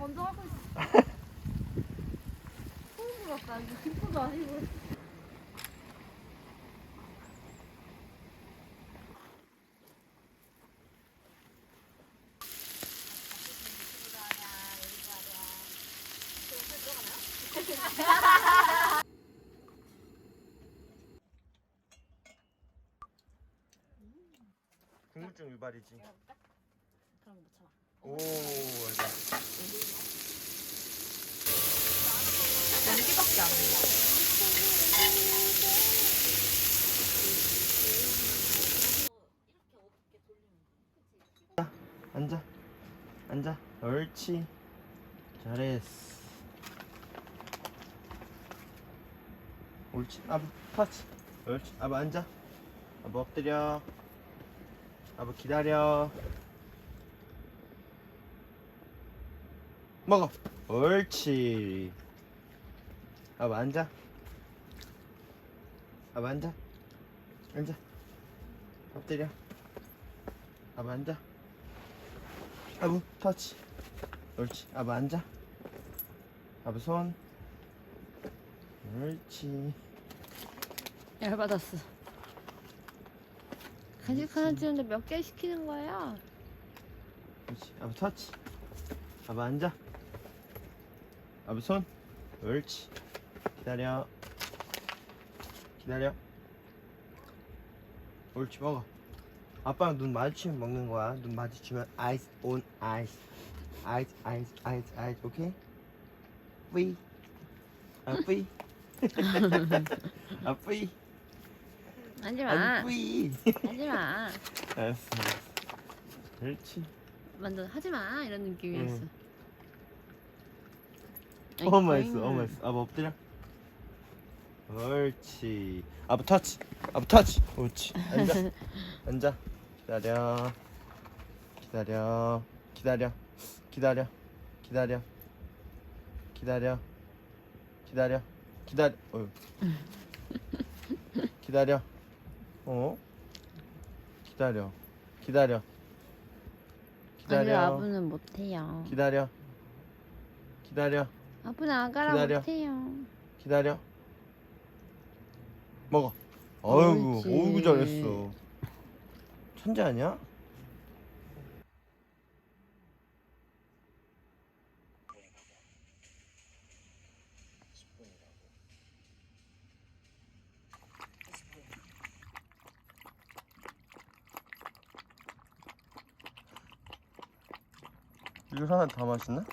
먼저 하고 있어. 소름 돋았다. 이거 기쁘도 아니고. 궁금증 유발이지. 그럼 못 참아. 오. 앉아. 옳지. 잘했어. 옳지. 아부 터치. 옳지. 아부 앉아. 아부 엎드려. 아부 기다려. 먹어. 옳지. 아부 앉아. 아부 앉아. 앉아. 엎드려. 아부 앉아. 아부 터치. 옳지. 아부 앉아. 아부 손. 옳지. 열받았어. 간식 하나 주는데 몇 개 시키는 거야? 옳지. 아부 터치. 아부 앉아. 아부 손. 옳지. 기다려. 기다려. 옳지 먹어 아빠랑 눈 마주치면 먹는 거야. 눈 마주치면 아이스 온 아이스. 아이스 아이스 아이스 아이스. 오케이? 뿌이. 아 뿌이. 아 뿌이. 하지 마. 아니 뿌이. 하지 마. 알았어 알았어. 옳지. 완전 하지 마. 이런 느낌이었어. 응. 어머 했어 아이고. 어머 했어. 아빠 엎드려? 옳지. 아빠 터치. 아빠 터치. 옳지. 앉아. 앉아 기다려 기다려 기다려 기다려 기다려 기다려 기다려 기다려 어휴. 기다려 어 기다려 기다려 아니 기다려 아부는 못해요. 기다려 기다려 아부는 아가라 기다려. 못해요. 기다려. 먹어. 어이구. 어이구 잘했어. 천재 아니야? 이거 하나 더 맛있나?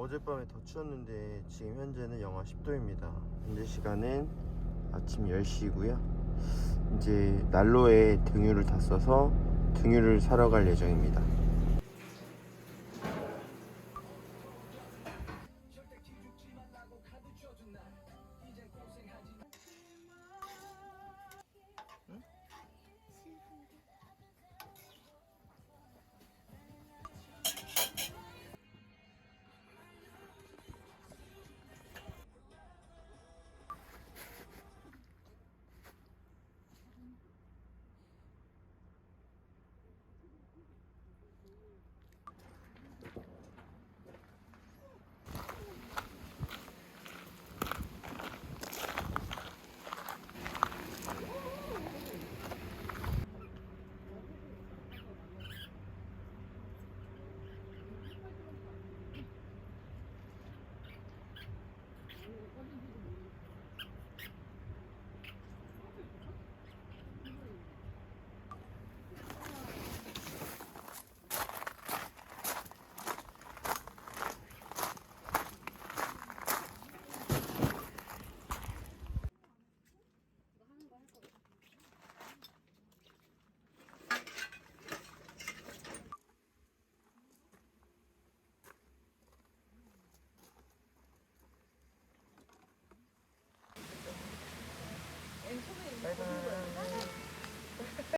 어젯밤에 더 추웠는데 지금 현재는 영하 10도입니다 현재 시간은 아침 10시이고요. 이제 난로에 등유를 다 써서 등유를 사러 갈 예정입니다